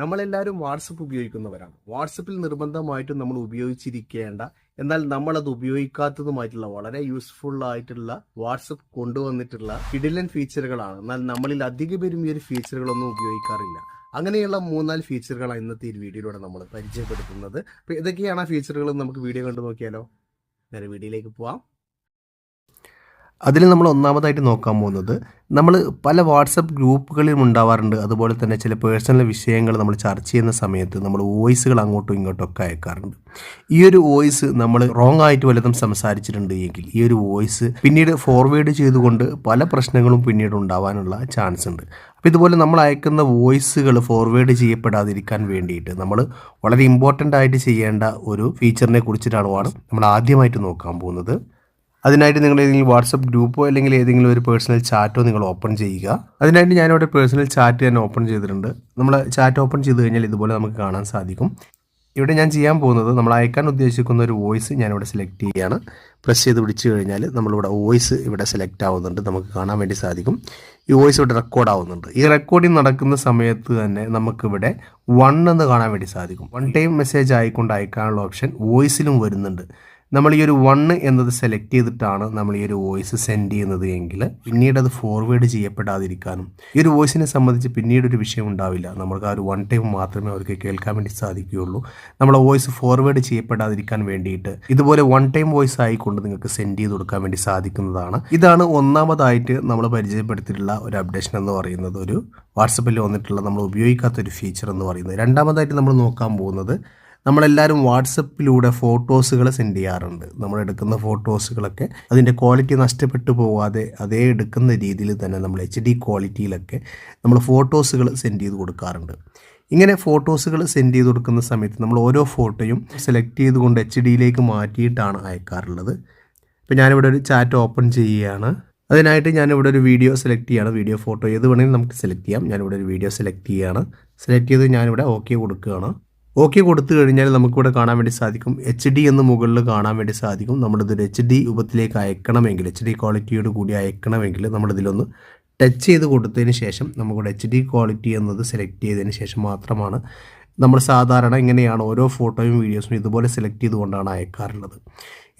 നമ്മളെല്ലാവരും വാട്സപ്പ് ഉപയോഗിക്കുന്നവരാണ്. വാട്സപ്പിൽ നിർബന്ധമായിട്ടും നമ്മൾ ഉപയോഗിച്ചിരിക്കേണ്ട എന്നാൽ നമ്മൾ അത് ഉപയോഗിക്കാത്തതുമായിട്ടുള്ള വളരെ യൂസ്ഫുൾ ആയിട്ടുള്ള വാട്സപ്പ് കൊണ്ടുവന്നിട്ടുള്ള കിഡിലൻ ഫീച്ചറുകളാണ് എന്നാൽ നമ്മളിൽ അധിക പേരും ഈ ഒരു ഫീച്ചറുകളൊന്നും ഉപയോഗിക്കാറില്ല. അങ്ങനെയുള്ള മൂന്നാൽ ഫീച്ചറുകളാണ് ഇന്നത്തെ ഈ വീഡിയോയിലൂടെ നമ്മൾ പരിചയപ്പെടുത്തുന്നത്. അപ്പോൾ ഇതൊക്കെയാണ് ആ ഫീച്ചറുകൾ നമുക്ക് വീഡിയോ കണ്ടു നോക്കിയാലോ? നേരെ വീഡിയോയിലേക്ക് പോവാം. അതിൽ നമ്മൾ ഒന്നാമതായിട്ട് നോക്കാൻ പോകുന്നത് നമ്മൾ പല വാട്സപ്പ് ഗ്രൂപ്പുകളിലും ഉണ്ടാവാറുണ്ട്. അതുപോലെ തന്നെ ചില പേഴ്സണൽ വിഷയങ്ങൾ നമ്മൾ ചർച്ച ചെയ്യുന്ന സമയത്ത് നമ്മൾ വോയിസുകൾ അങ്ങോട്ടും ഇങ്ങോട്ടും ഒക്കെ അയക്കാറുണ്ട്. ഈ ഒരു വോയിസ് നമ്മൾ റോങ് ആയിട്ട് വല്ലതും സംസാരിച്ചിട്ടുണ്ട് എങ്കിൽ ഈ ഒരു വോയിസ് പിന്നീട് ഫോർവേഡ് ചെയ്തുകൊണ്ട് പല പ്രശ്നങ്ങളും പിന്നീട് ഉണ്ടാവാനുള്ള ചാൻസ് ഉണ്ട്. അപ്പോൾ ഇതുപോലെ നമ്മൾ അയക്കുന്ന വോയിസുകൾ ഫോർവേഡ് ചെയ്യപ്പെടാതിരിക്കാൻ വേണ്ടിയിട്ട് നമ്മൾ വളരെ ഇമ്പോർട്ടന്റ് ആയിട്ട് ചെയ്യേണ്ട ഒരു ഫീച്ചറിനെ കുറിച്ചിട്ടാണ് നമ്മൾ ആദ്യമായിട്ട് നോക്കാൻ പോകുന്നത്. അതിനായിട്ട് നിങ്ങൾ ഏതെങ്കിലും വാട്സപ്പ് ഗ്രൂപ്പോ അല്ലെങ്കിൽ ഏതെങ്കിലും ഒരു പേഴ്സണൽ ചാറ്റോ നിങ്ങൾ ഓപ്പൺ ചെയ്യുക. അതിനായിട്ട് ഞാനിവിടെ പേഴ്സണൽ ചാറ്റ് തന്നെ ഓപ്പൺ ചെയ്തിട്ടുണ്ട്. നമ്മൾ ചാറ്റ് ഓപ്പൺ ചെയ്ത് കഴിഞ്ഞാൽ ഇതുപോലെ നമുക്ക് കാണാൻ സാധിക്കും. ഇവിടെ ഞാൻ ചെയ്യാൻ പോകുന്നത് നമ്മൾ അയക്കാൻ ഉദ്ദേശിക്കുന്ന ഒരു വോയിസ് ഞാനിവിടെ സെലക്ട് ചെയ്യുകയാണ്. പ്രസ് ചെയ്ത് പിടിച്ചു കഴിഞ്ഞാൽ നമ്മളിവിടെ വോയിസ് ഇവിടെ സെലക്ട് ആവുന്നുണ്ട്. നമുക്ക് കാണാൻ വേണ്ടി സാധിക്കും. ഈ വോയിസ് ഇവിടെ റെക്കോർഡ് ആവുന്നുണ്ട്. ഈ റെക്കോർഡിംഗ് നടക്കുന്ന സമയത്ത് തന്നെ നമുക്കിവിടെ വൺ എന്ന് കാണാൻ വേണ്ടി സാധിക്കും. വൺ ടൈം മെസ്സേജ് ആയിക്കൊണ്ട് അയക്കാനുള്ള ഓപ്ഷൻ വോയിസിലും വരുന്നുണ്ട്. നമ്മൾ ഈ ഒരു വണ്ണ് എന്നത് സെലക്ട് ചെയ്തിട്ടാണ് നമ്മൾ ഈ ഒരു വോയിസ് സെൻഡ് ചെയ്യുന്നത് എങ്കിൽ പിന്നീട് അത് ഫോർവേഡ് ചെയ്യപ്പെടാതിരിക്കാനും ഈ ഒരു വോയിസിനെ സംബന്ധിച്ച് പിന്നീട് ഒരു വിഷയം ഉണ്ടാവില്ല. നമ്മൾക്ക് ആ ഒരു വൺ ടൈം മാത്രമേ അവർക്ക് കേൾക്കാൻ വേണ്ടി സാധിക്കുകയുള്ളൂ. നമ്മളെ വോയിസ് ഫോർവേഡ് ചെയ്യപ്പെടാതിരിക്കാൻ വേണ്ടിയിട്ട് ഇതുപോലെ വൺ ടൈം വോയിസ് ആയിക്കൊണ്ട് നിങ്ങൾക്ക് സെൻഡ് ചെയ്ത് കൊടുക്കാൻ വേണ്ടി സാധിക്കുന്നതാണ്. ഇതാണ് ഒന്നാമതായിട്ട് നമ്മൾ പരിചയപ്പെടുത്തിയിട്ടുള്ള ഒരു അപ്ഡേഷൻ എന്ന് പറയുന്നത്. ഒരു വാട്സപ്പിൽ വന്നിട്ടുള്ള നമ്മൾ ഉപയോഗിക്കാത്ത ഒരു ഫീച്ചർ എന്ന് പറയുന്നത്. രണ്ടാമതായിട്ട് നമ്മൾ നോക്കാൻ പോകുന്നത് നമ്മളെല്ലാവരും വാട്സപ്പിലൂടെ ഫോട്ടോസുകൾ സെൻഡ് ചെയ്യാറുണ്ട്. നമ്മൾ എടുക്കുന്ന ഫോട്ടോസുകളൊക്കെ അതിന്റെ ക്വാളിറ്റി നഷ്ടപ്പെട്ടു പോവാതെ അതേ എടുക്കുന്ന രീതിയിൽ തന്നെ നമ്മൾ എച്ച് ഡി ക്വാളിറ്റിയിലൊക്കെ നമ്മൾ ഫോട്ടോസുകൾ സെൻഡ് ചെയ്ത് കൊടുക്കാറുണ്ട്. ഇങ്ങനെ ഫോട്ടോസുകൾ സെൻഡ് ചെയ്ത് കൊടുക്കുന്ന സമയത്ത് നമ്മൾ ഓരോ ഫോട്ടോയും സെലക്ട് ചെയ്തുകൊണ്ട് എച്ച് ഡിയിലേക്ക് മാറ്റിയിട്ടാണ് അയക്കാറുള്ളത്. ഇപ്പോൾ ഞാനിവിടെ ഒരു ചാറ്റ് ഓപ്പൺ ചെയ്യുകയാണ്. അതിനായിട്ട് ഞാനിവിടെ ഒരു വീഡിയോ സെലക്ട് ചെയ്യുകയാണ്. വീഡിയോ ഫോട്ടോ ഏത് വേണമെങ്കിലും നമുക്ക് സെലക്ട് ചെയ്യാം. ഞാനിവിടെ ഒരു വീഡിയോ സെലക്ട് ചെയ്യുകയാണ്. സെലക്ട് ചെയ്ത് ഞാനിവിടെ ഓക്കെ കൊടുക്കുകയാണ്. ഓക്കെ കൊടുത്തു കഴിഞ്ഞാൽ നമുക്കിവിടെ കാണാൻ വേണ്ടി സാധിക്കും. എച്ച് ഡി എന്ന് മുകളിൽ കാണാൻ വേണ്ടി സാധിക്കും. നമ്മളിതൊരു എച്ച് ഡി രൂപത്തിലേക്ക് അയക്കണമെങ്കിൽ എച്ച് ഡി ക്വാളിറ്റിയോട് കൂടി അയക്കണമെങ്കിൽ നമ്മളിതിലൊന്ന് ടച്ച് ചെയ്ത് കൊടുത്തതിന് ശേഷം നമുക്കിവിടെ എച്ച് ഡി ക്വാളിറ്റി എന്നത് സെലക്ട് ചെയ്തതിന് ശേഷം മാത്രമാണ് നമ്മൾ സാധാരണ ഇങ്ങനെയാണ് ഓരോ ഫോട്ടോയും വീഡിയോസും ഇതുപോലെ സെലക്ട് ചെയ്തുകൊണ്ടാണ് അയക്കാറുള്ളത്.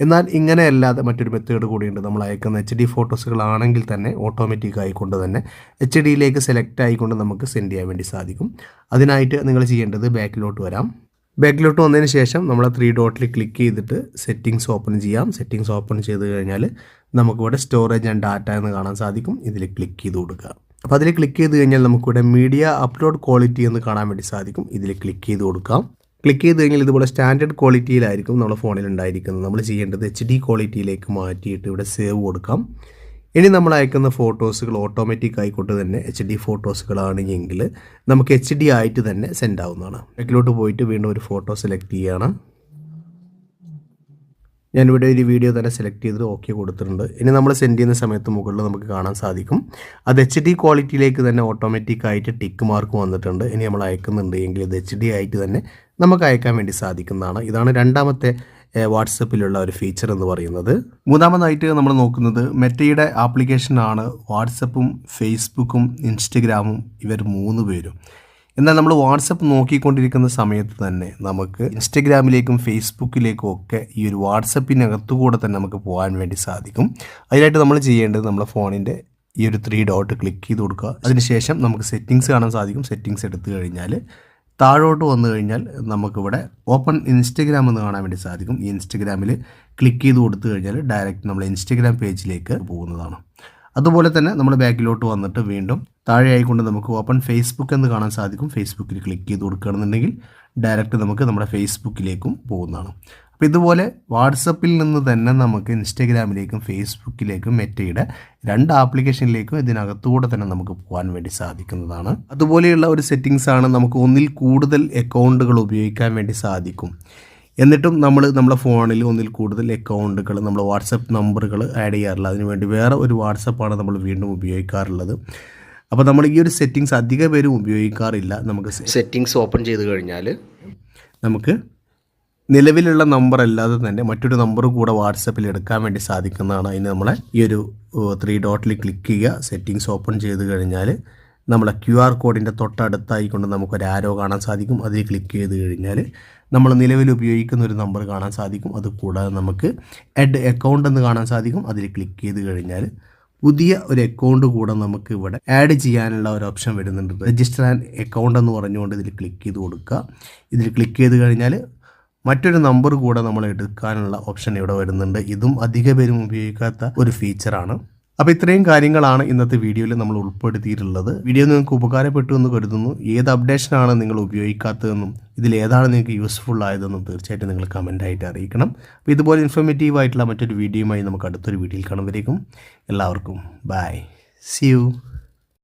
എന്നാൽ ഇങ്ങനെയല്ലാതെ മറ്റൊരു മെത്തേഡ് കൂടിയുണ്ട്. നമ്മൾ അയക്കുന്ന എച്ച് ഡി ഫോട്ടോസുകളാണെങ്കിൽ തന്നെ ഓട്ടോമാറ്റിക് ആയിക്കൊണ്ട് തന്നെ എച്ച് ഡിയിലേക്ക് സെലക്ട് ആയിക്കൊണ്ട് നമുക്ക് സെൻഡ് ചെയ്യാൻ വേണ്ടി സാധിക്കും. അതിനായിട്ട് നിങ്ങൾ ചെയ്യേണ്ടത് ബാക്കിലോട്ട് വരാം. ബാക്കിലോട്ട് വന്നതിന് ശേഷം നമ്മൾ ത്രീ ഡോട്ടിൽ ക്ലിക്ക് ചെയ്തിട്ട് സെറ്റിങ്സ് ഓപ്പൺ ചെയ്യാം. സെറ്റിങ്സ് ഓപ്പൺ ചെയ്ത് കഴിഞ്ഞാൽ നമുക്കിവിടെ സ്റ്റോറേജ് ആൻഡ് ഡാറ്റ എന്ന് കാണാൻ സാധിക്കും. ഇതിൽ ക്ലിക്ക് ചെയ്ത് കൊടുക്കുക. അപ്പോൾ അതിൽ ക്ലിക്ക് ചെയ്ത് കഴിഞ്ഞാൽ നമുക്കിവിടെ മീഡിയ അപ്ലോഡ് ക്വാളിറ്റി എന്ന് കാണാൻ വേണ്ടി സാധിക്കും. ഇതിൽ ക്ലിക്ക് ചെയ്ത് കൊടുക്കാം. ക്ലിക്ക് ചെയ്ത് കഴിഞ്ഞാൽ ഇതുപോലെ സ്റ്റാൻഡേർഡ് ക്വാളിറ്റിയിലായിരിക്കും നമ്മുടെ ഫോണിൽ ഉണ്ടായിരിക്കുന്നത്. നമ്മൾ ചെയ്യേണ്ടത് എച്ച് ഡി ക്വാളിറ്റിയിലേക്ക് മാറ്റിയിട്ട് ഇവിടെ സേവ് കൊടുക്കാം. ഇനി നമ്മൾ അയക്കുന്ന ഫോട്ടോസുകൾ ഓട്ടോമാറ്റിക് ആയിക്കൊണ്ട് തന്നെ എച്ച് ഡി ഫോട്ടോസുകളാണെങ്കിൽ നമുക്ക് എച്ച് ഡി ആയിട്ട് തന്നെ സെൻഡ് ആവുന്നതാണ്. ബാക്കിലോട്ട് പോയിട്ട് വീണ്ടും ഒരു ഫോട്ടോ സെലക്ട് ചെയ്യുകയാണ് ഞാനിവിടെ ഒരു വീഡിയോ തന്നെ സെലക്ട് ചെയ്തിട്ട് ഓക്കെ കൊടുത്തിട്ടുണ്ട്. ഇനി നമ്മൾ സെൻഡ് ചെയ്യുന്ന സമയത്ത് മുകളിൽ നമുക്ക് കാണാൻ സാധിക്കും. അത് എച്ച് ഡി ക്വാളിറ്റിയിലേക്ക് തന്നെ ഓട്ടോമാറ്റിക് ആയിട്ട് ടിക്ക് മാർക്ക് വന്നിട്ടുണ്ട്. ഇനി നമ്മൾ അയക്കുന്നുണ്ട് എങ്കിൽ ഇത് എച്ച് ഡി ആയിട്ട് തന്നെ നമുക്ക് അയക്കാൻ വേണ്ടി സാധിക്കുന്നതാണ്. ഇതാണ് രണ്ടാമത്തെ വാട്സപ്പിലുള്ള ഒരു ഫീച്ചർ എന്ന് പറയുന്നത്. മൂന്നാമതായിട്ട് നമ്മൾ നോക്കുന്നത് മെറ്റയുടെ ആപ്ലിക്കേഷനാണ് വാട്സപ്പും ഫേസ്ബുക്കും ഇൻസ്റ്റഗ്രാമും ഇവർ മൂന്ന് പേരും. എന്നാൽ നമ്മൾ വാട്സപ്പ് നോക്കിക്കൊണ്ടിരിക്കുന്ന സമയത്ത് തന്നെ നമുക്ക് ഇൻസ്റ്റഗ്രാമിലേക്കും ഫേസ്ബുക്കിലേക്കും ഒക്കെ ഈ ഒരു വാട്സപ്പിനകത്തുകൂടെ തന്നെ നമുക്ക് പോകാൻ വേണ്ടി സാധിക്കും. അതിനായിട്ട് നമ്മൾ ചെയ്യേണ്ടത് നമ്മുടെ ഫോണിന്റെ ഈ ഒരു ത്രീ ഡോട്ട് ക്ലിക്ക് ചെയ്ത് കൊടുക്കുക. അതിനുശേഷം നമുക്ക് സെറ്റിങ്സ് കാണാൻ സാധിക്കും. സെറ്റിങ്സ് എടുത്തു കഴിഞ്ഞാൽ താഴോട്ട് വന്നു കഴിഞ്ഞാൽ നമുക്കിവിടെ ഓപ്പൺ ഇൻസ്റ്റഗ്രാം എന്ന് കാണാൻ വേണ്ടി സാധിക്കും. ഈ ഇൻസ്റ്റഗ്രാമിൽ ക്ലിക്ക് ചെയ്ത് കൊടുത്തു കഴിഞ്ഞാൽ ഡയറക്റ്റ് നമ്മൾ ഇൻസ്റ്റഗ്രാം പേജിലേക്ക് പോകുന്നതാണ്. അതുപോലെ തന്നെ നമ്മൾ ബാക്കിലോട്ട് വന്നിട്ട് വീണ്ടും താഴെ ആയിക്കൊണ്ട് നമുക്ക് ഓപ്പൺ ഫേസ്ബുക്ക് എന്ന് കാണാൻ സാധിക്കും. ഫേസ്ബുക്കിൽ ക്ലിക്ക് ചെയ്ത് കൊടുക്കുകയാണെന്നുണ്ടെങ്കിൽ ഡയറക്റ്റ് നമുക്ക് നമ്മുടെ ഫേസ്ബുക്കിലേക്കും പോകുന്നതാണ്. അപ്പോൾ ഇതുപോലെ വാട്സപ്പിൽ നിന്ന് തന്നെ നമുക്ക് ഇൻസ്റ്റഗ്രാമിലേക്കും ഫേസ്ബുക്കിലേക്കും മെറ്റയുടെ രണ്ട് ആപ്ലിക്കേഷനിലേക്കും ഇതിനകത്തൂടെ തന്നെ നമുക്ക് പോകാൻ വേണ്ടി സാധിക്കുന്നതാണ്. അതുപോലെയുള്ള ഒരു സെറ്റിങ്സ് ആണ് നമുക്ക് ഒന്നിൽ കൂടുതൽ അക്കൗണ്ടുകൾ ഉപയോഗിക്കാൻ വേണ്ടി സാധിക്കും. എന്നിട്ടും നമ്മൾ നമ്മുടെ ഫോണിൽ ഒന്നിൽ കൂടുതൽ അക്കൗണ്ടുകൾ നമ്മൾ വാട്സപ്പ് നമ്പറുകൾ ആഡ് ചെയ്യാറില്ല. അതിനുവേണ്ടി വേറെ ഒരു വാട്സപ്പാണ് നമ്മൾ വീണ്ടും ഉപയോഗിക്കാറുള്ളത്. അപ്പോൾ നമ്മൾ ഈ ഒരു സെറ്റിങ്സ് അധിക പേരും ഉപയോഗിക്കാറില്ല നമുക്ക് സെറ്റിങ്സ് ഓപ്പൺ ചെയ്ത് കഴിഞ്ഞാൽ നമുക്ക് നിലവിലുള്ള നമ്പർ അല്ലാതെ തന്നെ മറ്റൊരു നമ്പർ കൂടെ വാട്സപ്പിൽ എടുക്കാൻ വേണ്ടി സാധിക്കുന്നതാണ് അതിന് നമ്മളെ ഈ ഒരു ത്രീ ഡോട്ടിൽ ക്ലിക്ക് ചെയ്യുക. സെറ്റിങ്സ് ഓപ്പൺ ചെയ്ത് കഴിഞ്ഞാൽ നമ്മളെ ക്യു ആർ കോഡിന്റെ തൊട്ടടുത്തായി കൊണ്ട് നമുക്കൊരു ആരോ കാണാൻ സാധിക്കും. അതിൽ ക്ലിക്ക് ചെയ്ത് കഴിഞ്ഞാൽ നമ്മൾ നിലവിൽ ഉപയോഗിക്കുന്ന ഒരു നമ്പർ കാണാൻ സാധിക്കും. അത് കൂടാതെ നമുക്ക് എഡ് അക്കൗണ്ട് എന്ന് കാണാൻ സാധിക്കും. അതിൽ ക്ലിക്ക് ചെയ്ത് കഴിഞ്ഞാൽ പുതിയ ഒരു അക്കൗണ്ട് കൂടെ നമുക്ക് ഇവിടെ ആഡ് ചെയ്യാനുള്ള ഒരു ഓപ്ഷൻ വരുന്നുണ്ട്. രജിസ്റ്റർ ആൻഡ് അക്കൗണ്ട് എന്ന് പറഞ്ഞുകൊണ്ട് ഇതിൽ ക്ലിക്ക് ചെയ്ത് കൊടുക്കുക. ഇതിൽ ക്ലിക്ക് ചെയ്ത് കഴിഞ്ഞാൽ മറ്റൊരു നമ്പർ കൂടെ നമ്മൾ എടുക്കാനുള്ള ഓപ്ഷൻ ഇവിടെ വരുന്നുണ്ട്. ഇതും അധിക പേരും ഉപയോഗിക്കാത്ത ഒരു ഫീച്ചറാണ് അപ്പോൾ ഇത്രയും കാര്യങ്ങളാണ് ഇന്നത്തെ വീഡിയോയിൽ നമ്മൾ ഉൾപ്പെടുത്തിയിട്ടുള്ളത്. വീഡിയോ നിങ്ങൾക്ക് ഉപകാരപ്പെട്ടു എന്ന് കരുതുന്നു. ഏത് അപ്ഡേഷനാണ് നിങ്ങൾ ഉപയോഗിക്കാത്തതെന്നും ഇതിൽ ഏതാണ് നിങ്ങൾക്ക് യൂസ്ഫുൾ ആയതെന്നും തീർച്ചയായിട്ടും നിങ്ങൾ കമന്റായിട്ട് അറിയിക്കണം. അപ്പോൾ ഇതുപോലെ ഇൻഫോർമേറ്റീവ് ആയിട്ടുള്ള മറ്റൊരു വീഡിയോയുമായി നമുക്ക് അടുത്തൊരു വീഡിയോയിൽ കാണുമ്പോഴേക്കും എല്ലാവർക്കും ബൈ സി യു